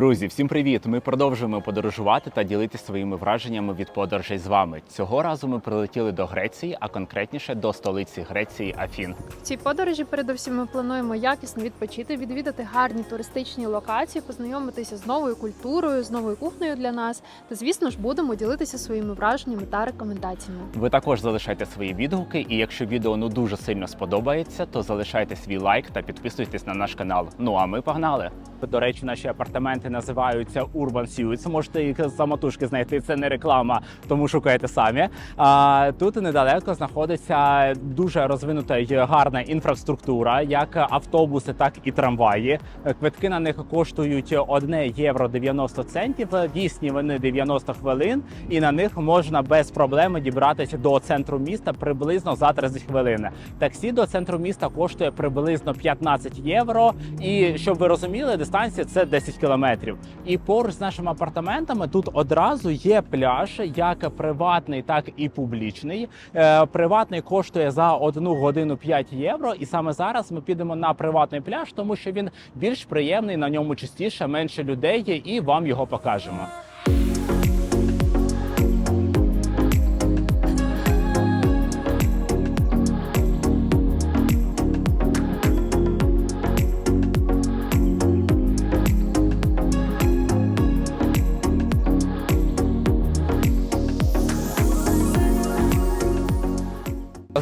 Друзі, всім привіт! Ми продовжуємо подорожувати та ділитися своїми враженнями від подорожей з вами. Цього разу ми прилетіли до Греції, а конкретніше до столиці Греції Афін. В цій подорожі передусім ми плануємо якісно відпочити, відвідати гарні туристичні локації, познайомитися з новою культурою, з новою кухнею для нас. Та звісно ж будемо ділитися своїми враженнями та рекомендаціями. Ви також залишайте свої відгуки, і якщо відео ну дуже сильно сподобається, то залишайте свій лайк та підписуйтесь на наш канал. Ну а ми погнали! До речі, наші апартаменти називаються Urban Suites. Можете їх самотужки знайти. Це не реклама, тому шукайте самі. А тут недалеко знаходиться дуже розвинута й гарна інфраструктура, як автобуси, так і трамваї. Квитки на них коштують 1 євро 90 центів. Дійсні вони 90 хвилин, і на них можна без проблеми дібратися до центру міста приблизно за 30 хвилин. Таксі до центру міста коштує приблизно 15 євро. І щоб ви розуміли, дистанція це 10 кілометрів. І поруч з нашими апартаментами тут одразу є пляж, як приватний, так і публічний. Е, приватний коштує за одну годину 5 євро. І саме зараз ми підемо на приватний пляж, тому що він більш приємний, на ньому частіше, менше людей, є, і вам його покажемо.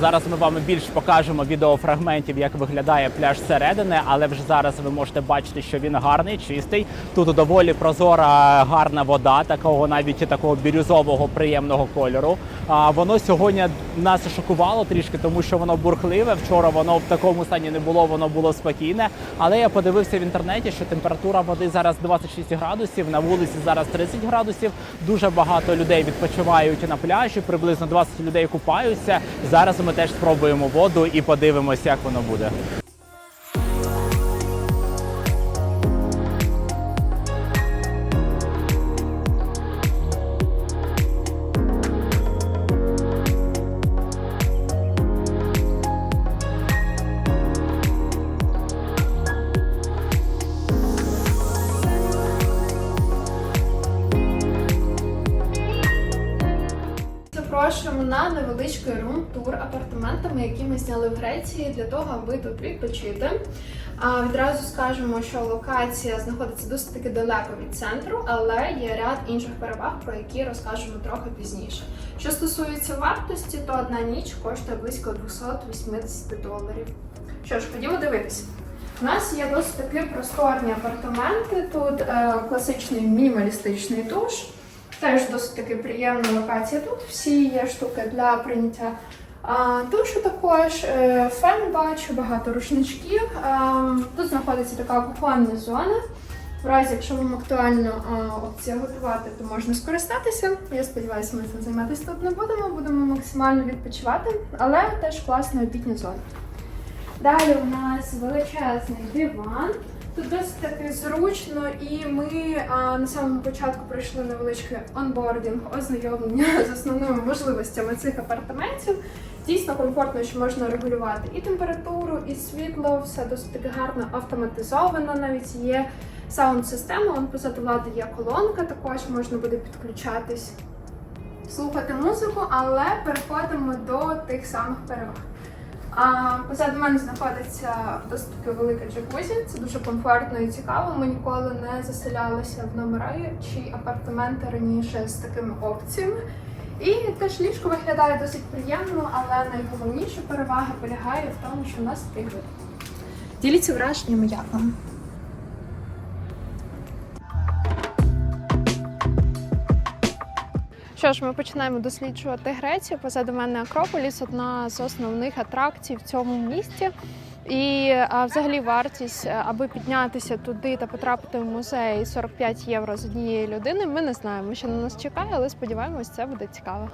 Зараз ми вам більш покажемо відеофрагментів, як виглядає пляж зсередини, але вже зараз ви можете бачити, що він гарний, чистий. Тут доволі прозора, гарна вода, такого навіть такого бірюзового приємного кольору. А воно сьогодні нас шокувало трішки, тому що воно бурхливе. Вчора воно в такому стані не було, воно було спокійне. Але я подивився в інтернеті, що температура води зараз 26 градусів, на вулиці зараз 30 градусів. Дуже багато людей відпочивають на пляжі, приблизно 20 людей купаються. Зараз ми теж спробуємо воду і подивимося, як воно буде. Запрошуємо на невеличкий рум-тур апартаментами, які ми зняли в Греції для того, аби тут відпочити. А відразу скажемо, що локація знаходиться досить таки далеко від центру, але є ряд інших переваг, про які розкажемо трохи пізніше. Що стосується вартості, то одна ніч коштує близько 280 доларів. Що ж, ходімо дивитися. У нас є досить таки просторні апартаменти. Тут е, класичний мінімалістичний душ. Теж досить таки приємна локація. Тут всі є штуки для прийняття а, душу також. Е, Фен бачу, багато рушничків. Тут знаходиться така кухонна зона. В разі, якщо вам актуально опція готувати, то можна скористатися. Я сподіваюся, ми цим займатися тут не будемо. Будемо максимально відпочивати, але теж класна обідня зона. Далі у нас величезний диван. Тут досить таки зручно, і ми а, на самому початку пройшли невеличкий онбордінг, ознайомлення з основними можливостями цих апартаментів. Дійсно комфортно, що можна регулювати і температуру, і світло, все досить таки гарно автоматизовано. Навіть є саунд-система, позаду влади є колонка, також можна буде підключатись, слухати музику, але переходимо до тих самих переваг. А позаду мене знаходиться досить велика джакузі. Це дуже комфортно і цікаво. Ми ніколи не заселялися в номери чи апартаменти раніше з такими опціями. І теж ліжко виглядає досить приємно, але найголовніша перевага полягає в тому, що в нас вид. Діліться враженнями, як вам. Що ж, ми починаємо досліджувати Грецію. Позаду мене Акрополіс, одна з основних атракцій в цьому місті. І а, взагалі вартість, е, аби піднятися туди та потрапити в музей 45 євро з однієї людини. Ми не знаємо, що на нас чекає, але сподіваємось, це буде цікаво.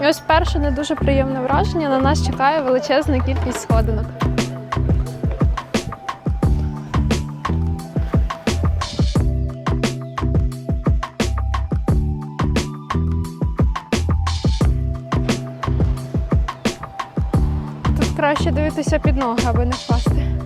І ось перше не дуже приємне враження. На нас чекає величезна кількість сходинок. Краще дивитися під ноги, аби не впасти.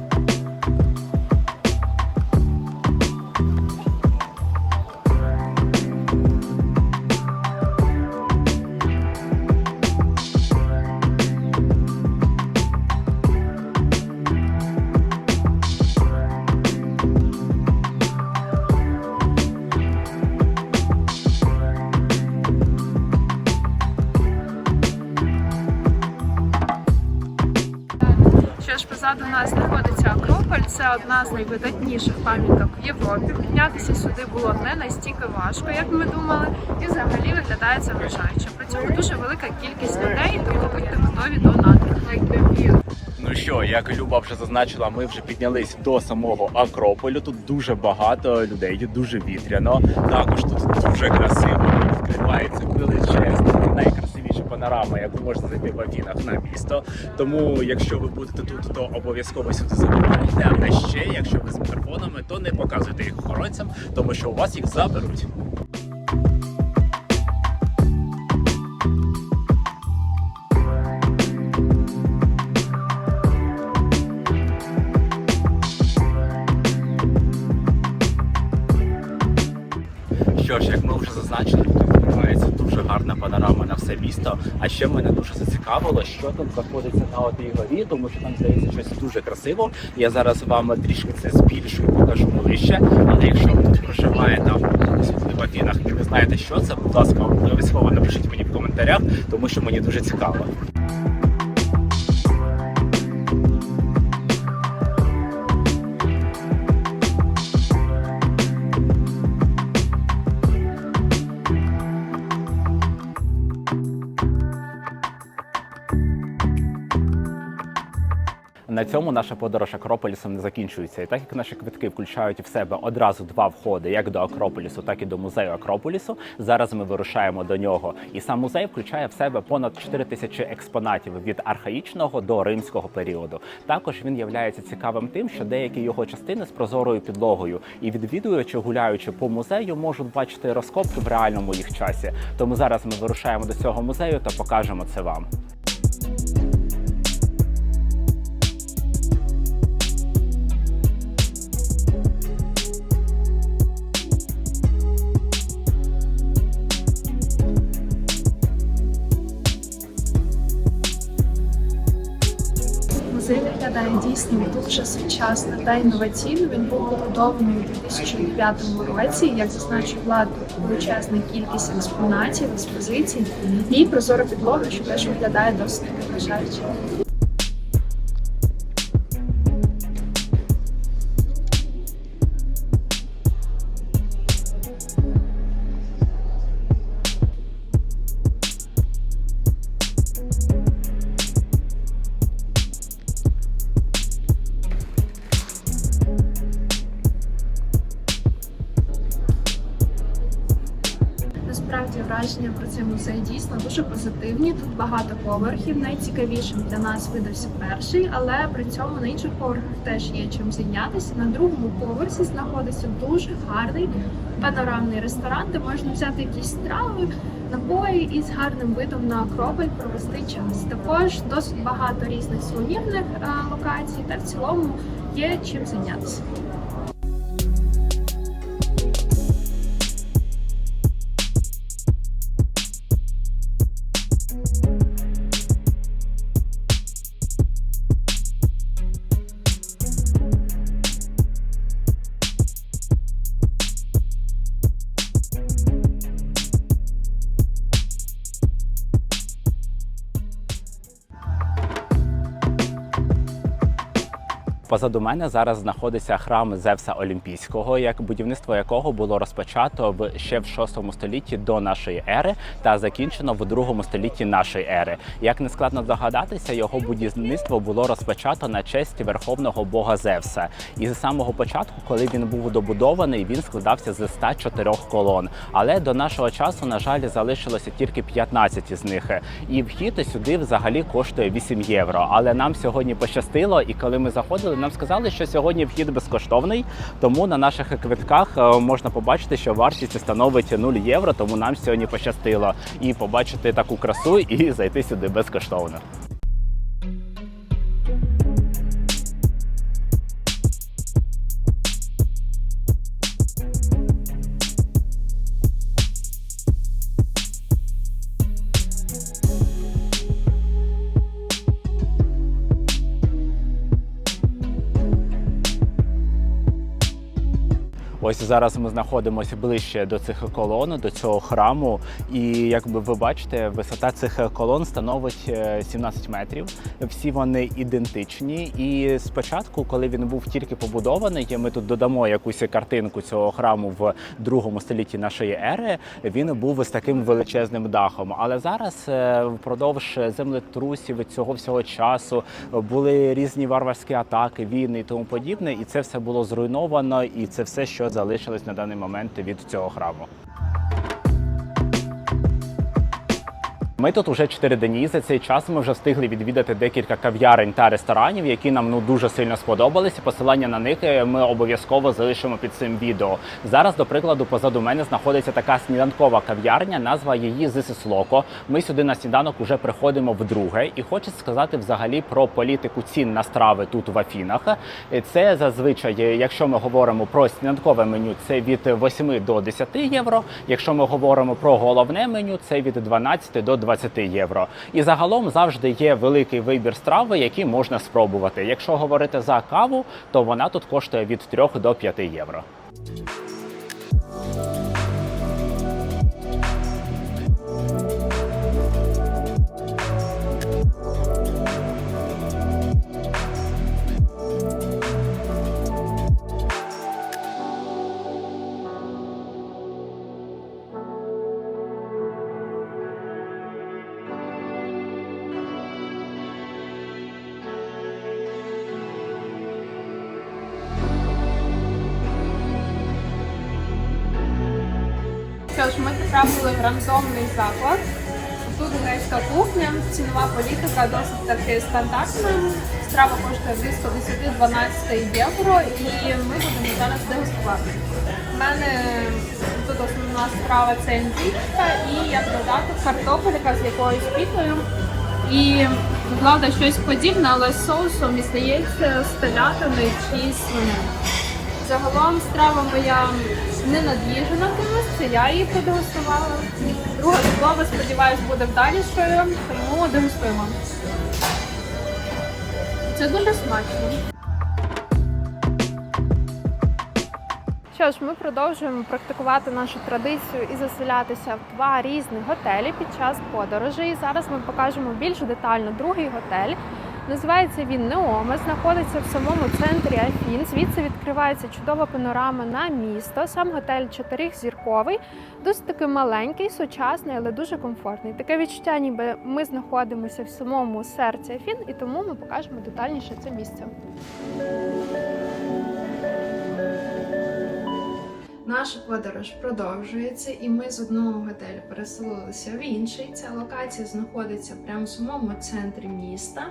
Це одна з найвидатніших пам'яток в Європі. Піднятися сюди було не настільки важко, як ми думали, і взагалі виглядає це вражаюче. При цьому дуже велика кількість людей, тому будьте готові до надиху. Ну що, як Люба вже зазначила, ми вже піднялись до самого Акрополю. Тут дуже багато людей, дуже вітряно. Також тут дуже красиво. Відкривається найкрасивіша панорама, яку можна знайти в Афінах на місто. Тому, якщо ви будете тут, то обов'язково сюди забирайте. А ще, якщо ви з мікрофонами, то не показуйте їх охоронцям, тому що у вас їх заберуть. Що ж, як ми вже зазначили, дуже гарна панорама на все місто. А ще мене дуже зацікавило, що там знаходиться на одній горі, тому що там здається щось дуже красиво. Я зараз вам трішки це збільшую, покажу ближче. Але якщо ви проживаєте в Афінах і не знаєте, що це, будь ласка, обов'язково напишіть мені в коментарях, тому що мені дуже цікаво. На цьому наша подорож Акрополісом не закінчується. І так як наші квитки включають в себе одразу два входи, як до Акрополісу, так і до музею Акрополісу. Зараз ми вирушаємо до нього. І сам музей включає в себе понад 4 тисячі експонатів від архаїчного до римського періоду. Також він являється цікавим тим, що деякі його частини з прозорою підлогою, і відвідувачі, гуляючи по музею, можуть бачити розкопки в реальному їх часі. Тому зараз ми вирушаємо до цього музею та покажемо це вам. Дійсно дуже сучасний та інноваційно. Він був побудований у 2009 році. Як зазначив влад, величезна кількість експонатів, експозицій і прозора підлога, що теж виглядає досить вражаюче. Найцікавішим для нас видався перший, але при цьому на інших поверхах теж є чим зайнятися. На другому поверсі знаходиться дуже гарний панорамний ресторан, де можна взяти якісь страви, напої і з гарним видом на Акрополь провести час. Також досить багато різних сувенірних е, локацій, та в цілому є чим зайнятися. Позаду мене зараз знаходиться храм Зевса Олімпійського, як будівництво якого було розпочато в ще в 6 столітті до нашої ери та закінчено в 2 столітті нашої ери. Як не складно здогадатися, його будівництво було розпочато на честь верховного бога Зевса. І з самого початку, коли він був добудований, він складався з 104 колон. Але до нашого часу, на жаль, залишилося тільки 15 з них. І вхід сюди взагалі коштує 8 євро. Але нам сьогодні пощастило, і коли ми заходили, нам сказали, що сьогодні вхід безкоштовний. Тому на наших квитках е, можна побачити, що вартість становить 0 євро. Тому нам сьогодні пощастило і побачити таку красу і зайти сюди безкоштовно. Ось зараз ми знаходимося ближче до цих колон, до цього храму. І якби ви бачите, висота цих колон становить е, 17 метрів. Всі вони ідентичні. І спочатку, коли він був тільки побудований, ми тут додамо якусь картинку цього храму в другому столітті нашої ери. Він був з таким величезним дахом. Але зараз е, впродовж землетрусів цього всього часу були різні варварські атаки, війни і тому подібне. І це все було зруйновано, і це все, що залишилось на даний момент від цього храму. Ми тут вже 4 дні. За цей час ми вже встигли відвідати декілька кав'ярень та ресторанів, які нам ну дуже сильно сподобалися. Посилання на них е, ми обов'язково залишимо під цим відео. Зараз, до прикладу, позаду мене знаходиться така сніданкова кав'ярня. Назва її Loco. Ми сюди на сніданок уже приходимо вдруге, і хочу сказати взагалі про політику цін на страви тут в Афінах. Е, Це зазвичай, е, якщо ми говоримо про сніданкове меню, це від 8 до 10 євро. Якщо ми говоримо про головне меню, це від 12 до 20 євро. І загалом завжди є великий вибір страви, які можна спробувати. Якщо говорити за каву, то вона тут коштує від 3 до 5 євро. Що ж, ми потрапили в рандомний заклад. Тут грецька кухня, цінова політика досить таки стандартна. Страва коштує близько 10-12 євро і ми будемо зараз дегустувати. У мене тут основна страва це індичка і як додаток картопелька з якоюсь пікою. І влада щось подібне, але з соусом і здається з телятини чи свинини. Загалом страва моя не над'їжена комусь, це я її продегустувала. Друга слово, сподіваюсь, буде вдалішою, тому дегустуємо. Це дуже смачно. Що ж, ми продовжуємо практикувати нашу традицію і заселятися в два різних готелі під час подорожі. І зараз ми покажемо більш детально другий готель. Називається він Неоме, знаходиться в самому центрі Афін. Звідси відкривається чудова панорама на місто. Сам готель чотирихзірковий, досить таки маленький, сучасний, але дуже комфортний. Таке відчуття, ніби ми знаходимося в самому серці Афін, і тому ми покажемо детальніше це місце. Наша подорож продовжується, і ми з одного готелю переселилися в інший. Ця локація знаходиться прямо в самому центрі міста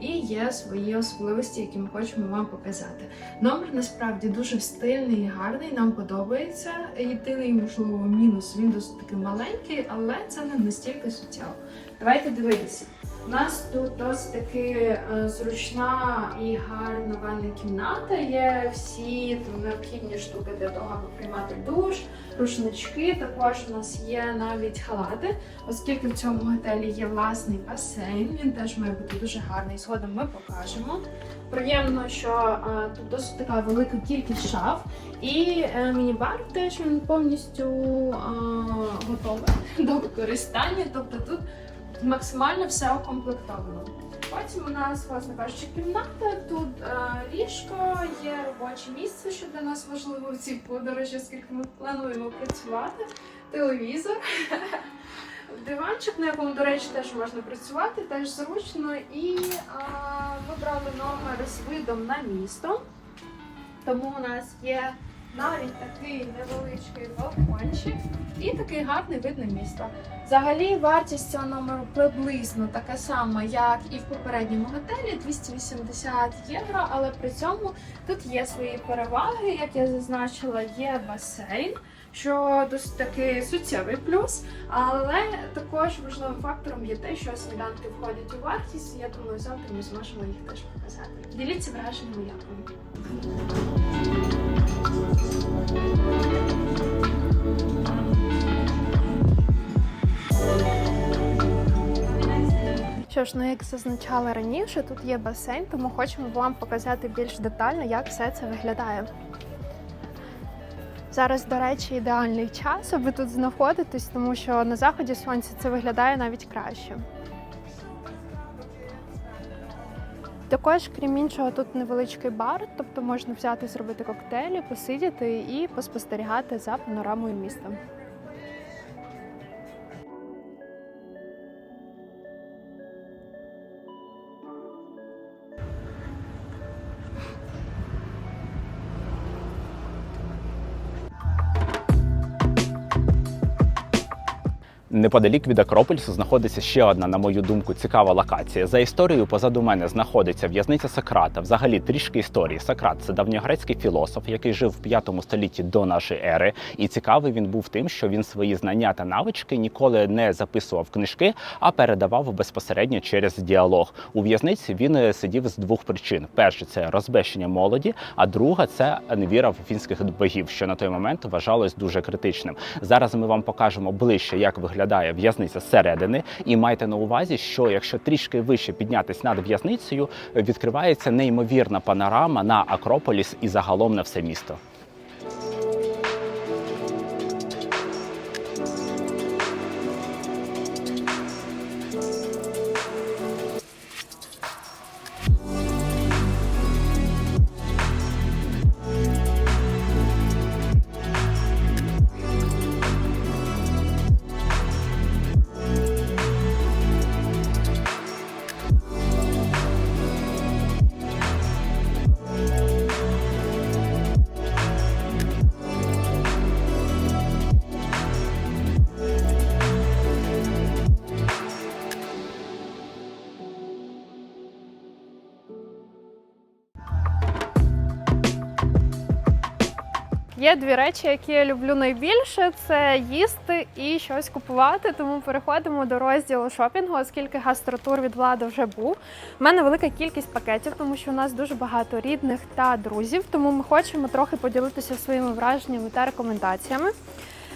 і є свої особливості, які ми хочемо вам показати. Номер насправді дуже стильний і гарний. Нам подобається. Єдиний можливо мінус він досить таки маленький, але це не настільки суттєво. Давайте дивитися. У нас тут досить таки е, зручна і гарна ванна кімната. Є всі там, необхідні штуки для того, аби приймати душ, рушнички. Також у нас є навіть халати, оскільки в цьому готелі є власний басейн. Він теж має бути дуже гарний. Згодом ми покажемо. Приємно, що е, тут досить така велика кількість шаф. І е, міні-бар теж він повністю готовий до використання. Тобто тут максимально все укомплектовано. Потім у нас, власне кажучи, кімната. Тут е, ліжко, є робоче місце, що для нас важливо в цій подорожі, оскільки ми плануємо працювати. Телевізор, диванчик, на якому, до речі, теж можна працювати, теж зручно. І е, ми брали номер з видом на місто. Тому у нас є навіть такий невеличкий балкончик і такий гарний вид на місто. Взагалі вартість цього номеру приблизно така сама, як і в попередньому готелі 280 євро. Але при цьому тут є свої переваги, як я зазначила, є басейн. Що досить таки суттєвий плюс, але також важливим фактором є те, що сніданки входять у вартість. Я думаю, завтра ми зможемо їх теж показати. Діліться враженнями, як вам. Що ж, ну як зазначала раніше, тут є басейн, тому хочемо вам показати більш детально, як все це виглядає. Зараз, до речі, ідеальний час, аби тут знаходитись, тому що на заході сонця це виглядає навіть краще. Також, крім іншого, тут невеличкий бар, тобто можна взяти, зробити коктейлі, посидіти і поспостерігати за панорамою міста. Неподалік від Акрополісу знаходиться ще одна, на мою думку, цікава локація. За історією позаду мене знаходиться в'язниця Сократа. Взагалі трішки історії. Сократ це давньогрецький філософ, який жив в 5 столітті до нашої ери. І цікавий він був тим, що він свої знання та навички ніколи не записував книжки, а передавав безпосередньо через діалог. У в'язниці він е, сидів з двох причин: перше це розбещення молоді, а друга це невіра в фінських богів, що на той момент вважалось дуже критичним. Зараз ми вам покажемо ближче, як виглядає в'язниця зсередини, і майте на увазі, що якщо трішки вище піднятись над в'язницею, відкривається неймовірна панорама на Акрополіс і загалом на все місто. Є дві речі, які я люблю найбільше: це їсти і щось купувати. Тому переходимо до розділу шопінгу, оскільки гастротур від влади вже був. У мене велика кількість пакетів, тому що у нас дуже багато рідних та друзів. Тому ми хочемо трохи поділитися своїми враженнями та рекомендаціями.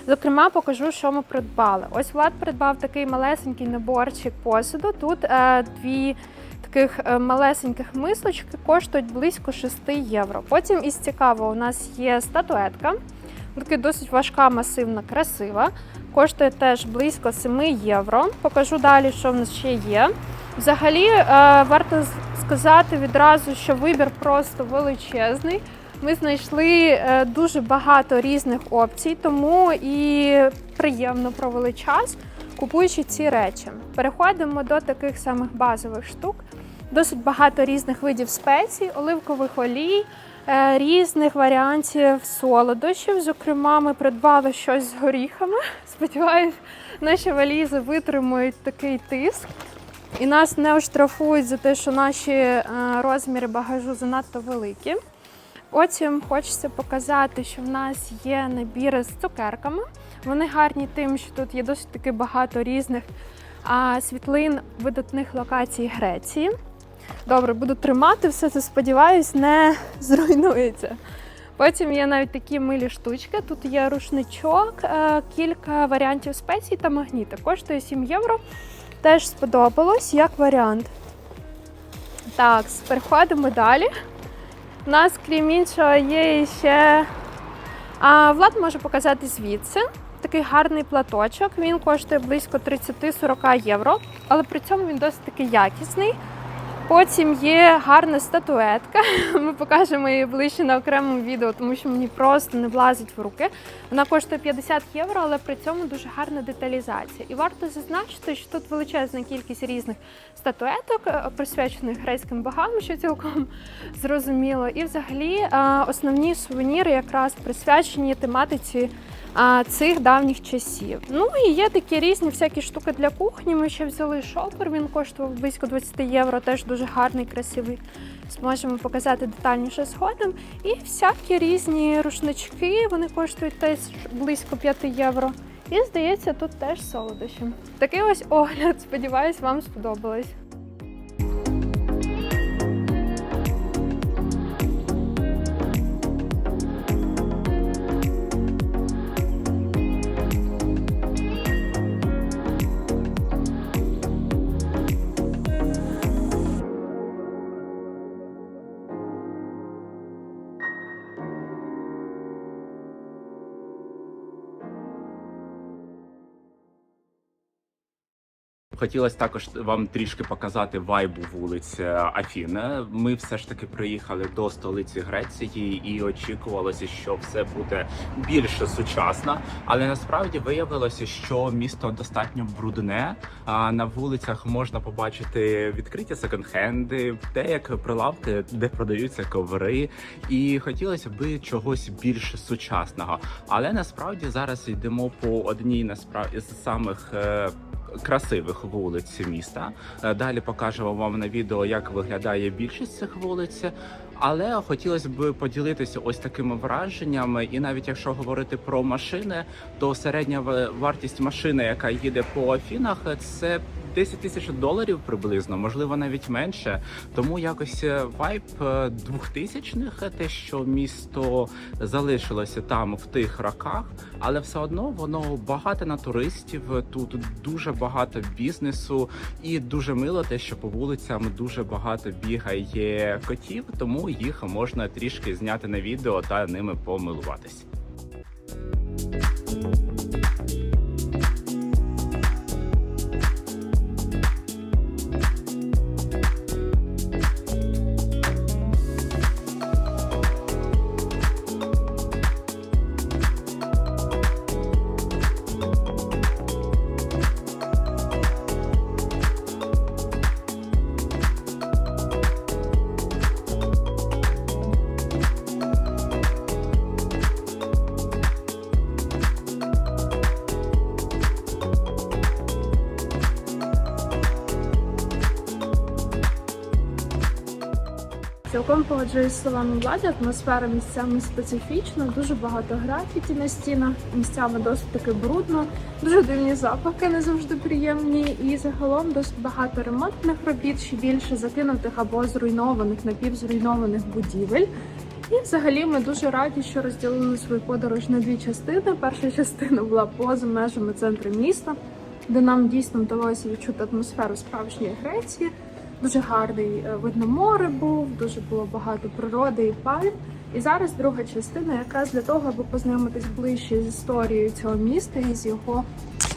Зокрема, покажу, що ми придбали. Ось Влад придбав такий малесенький наборчик посуду. Тут е, дві таких е, малесеньких мисочки коштують близько 6 євро. Потім із цікавого у нас є статуетка. Така досить важка, масивна, красива. Коштує теж близько 7 євро. Покажу далі, що в нас ще є. Взагалі, е, варто сказати відразу, що вибір просто величезний. Ми знайшли е, дуже багато різних опцій, тому і приємно провели час, купуючи ці речі. Переходимо до таких самих базових штук. Досить багато різних видів спецій, оливкових олій, е, різних варіантів солодощів. Зокрема, ми придбали щось з горіхами. Сподіваюсь, наші валізи витримують такий тиск. І нас не оштрафують за те, що наші е, розміри багажу занадто великі. Потім хочеться показати, що в нас є набіри з цукерками. Вони гарні тим, що тут є досить таки багато різних світлин видатних локацій Греції. Добре, буду тримати все це, сподіваюсь, не зруйнується. Потім є навіть такі милі штучки. Тут є рушничок, е, кілька варіантів спецій та магніти. Коштує 7 євро. Теж сподобалось як варіант. Так, переходимо далі. Нас, крім іншого, є ще. А, Влад може показати звідси. Такий гарний платочок. Він коштує близько 30-40 євро, але при цьому він досить таки якісний. Потім є гарна статуетка. Ми покажемо її ближче на окремому відео, тому що мені просто не влазить в руки. Вона коштує 50 євро, але при цьому дуже гарна деталізація. І варто зазначити, що тут величезна кількість різних статуеток, е, присвячених грецьким богам, що цілком зрозуміло. І взагалі е, основні сувеніри якраз присвячені тематиці цих давніх часів. Ну і є такі різні всякі штуки для кухні. Ми ще взяли шопер, він коштував близько 20 євро, теж дуже гарний, красивий. Зможемо показати детальніше згодом. І всякі різні рушнички, вони коштують теж близько 5 євро. І здається, тут теж солодощі. Такий ось огляд. Сподіваюсь, вам сподобалось. Хотілося також вам трішки показати вайбу вулиць е, Афін. Ми все ж таки приїхали до столиці Греції і очікувалося, що все буде більше сучасно. Але насправді виявилося, що місто достатньо брудне. А на вулицях можна побачити відкриті секонд-хенди, те, як прилавки, де продаються коври. І хотілося би чогось більш сучасного. Але насправді зараз йдемо по одній насправді з самих. Красивих вулиць міста. Е, Далі покажемо вам на відео, як виглядає більшість цих вулиць. Але хотілося б поділитися ось такими враженнями. І навіть якщо говорити про машини, то середня вартість машини, яка їде по Афінах, це 10 тисяч доларів приблизно, можливо, навіть менше. Тому якось е, вайб е, 2000-х, е, те, що місто залишилося там в тих роках, але все одно воно багато на туристів. Тут дуже багато бізнесу, і дуже мило те, що по вулицям дуже багато бігає котів, тому їх можна трішки зняти на відео та ними помилуватись. Погоджуюсь словами влади, атмосфера місцями специфічна, дуже багато графіті на стінах, місцями досить таки брудно, дуже дивні запахи, не завжди приємні, і загалом досить багато ремонтних робіт, ще більше закинутих або зруйнованих, напівзруйнованих будівель. І взагалі ми дуже раді, що розділили свою подорож на дві частини. Перша частина була поза межами центру міста, де нам дійсно вдалося відчути атмосферу справжньої Греції. Дуже гарний е, вид на море був, дуже було багато природи і пальм. І зараз друга частина, якраз для того, аби познайомитись ближче з історією цього міста і з його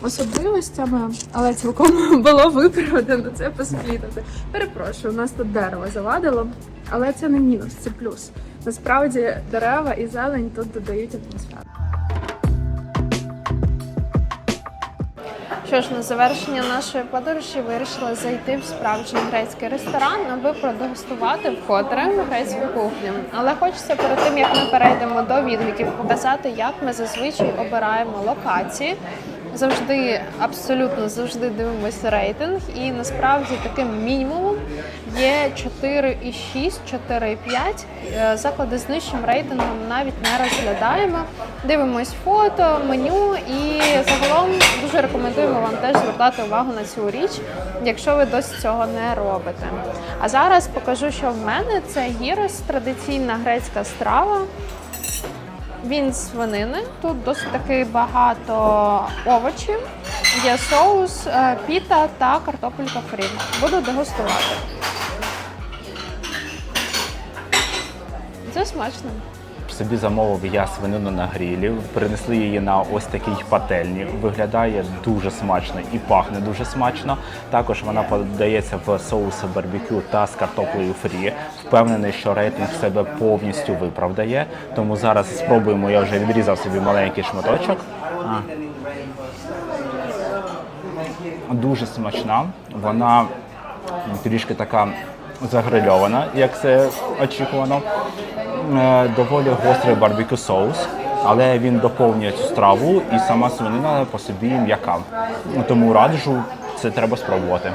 особливостями, але цілком було виправдано це посплітати. Перепрошую, у нас тут дерево завадило, але це не мінус, це плюс. Насправді дерева і зелень тут додають атмосферу. Що ж, на завершення нашої подорожі вирішила зайти в справжній грецький ресторан, аби продегустувати вкотре грецьку кухню. Але хочеться перед тим, як ми перейдемо до відгуків, показати, як ми зазвичай обираємо локації. Завжди, абсолютно завжди дивимося рейтинг, і насправді таким мінімумом є 4,6, 4,5. Е, Заклади з нижчим рейтингом навіть не розглядаємо. Дивимось фото, меню і загалом дуже рекомендуємо вам теж звертати увагу на цю річ, якщо ви досі цього не робите. А зараз покажу, що в мене це гірос, традиційна грецька страва. Він свинини. Тут досить таки багато овочів. Є соус, е, піта та картопелька фрі. Буду дегустувати. Це смачно. Собі замовив я свинину на грілі, принесли її на ось такій пательні. Виглядає дуже смачно і пахне дуже смачно. Також вона подається в соуси барбекю та з картоплею фрі. Впевнений, що рейтинг себе повністю виправдає. Тому зараз спробуємо. Я вже відрізав собі маленький шматочок. Дуже смачна. Вона трішки така загрильована, як це очікувано. Е, Доволі гострий барбекю соус, але він доповнює цю страву і сама свинина по собі м'яка. Тому раджу, це треба спробувати.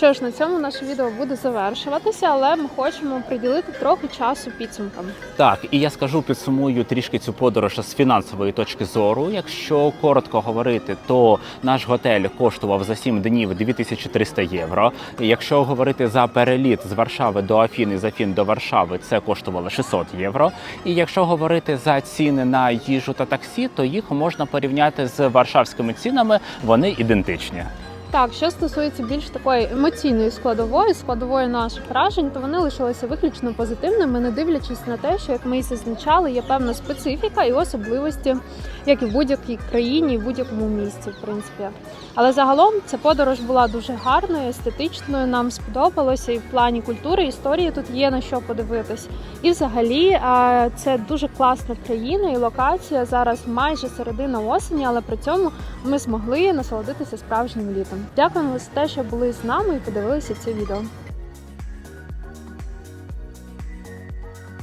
Що ж, на цьому наше відео буде завершуватися, але ми хочемо приділити трохи часу підсумкам. Так, і я скажу, підсумую трішки цю подорож з фінансової точки зору. Якщо коротко говорити, то наш готель коштував за 7 днів 2300 євро. Якщо говорити за переліт з Варшави до Афін і з Афін до Варшави, це коштувало 600 євро. І якщо говорити за ціни на їжу та таксі, то їх можна порівняти з варшавськими цінами. Вони ідентичні. Так, що стосується більш такої емоційної складової, складової наших вражень, то вони лишилися виключно позитивними, не дивлячись на те, що як ми і зазначали, є певна специфіка і особливості, як і в будь-якій країні, і в будь-якому місці, в принципі. Але загалом ця подорож була дуже гарною, естетичною. Нам сподобалося і в плані культури, історії тут є на що подивитись. І взагалі це дуже класна країна і локація зараз майже середина осені, але при цьому ми змогли насолодитися справжнім літом. Дякуємо за те, що були з нами і подивилися це відео.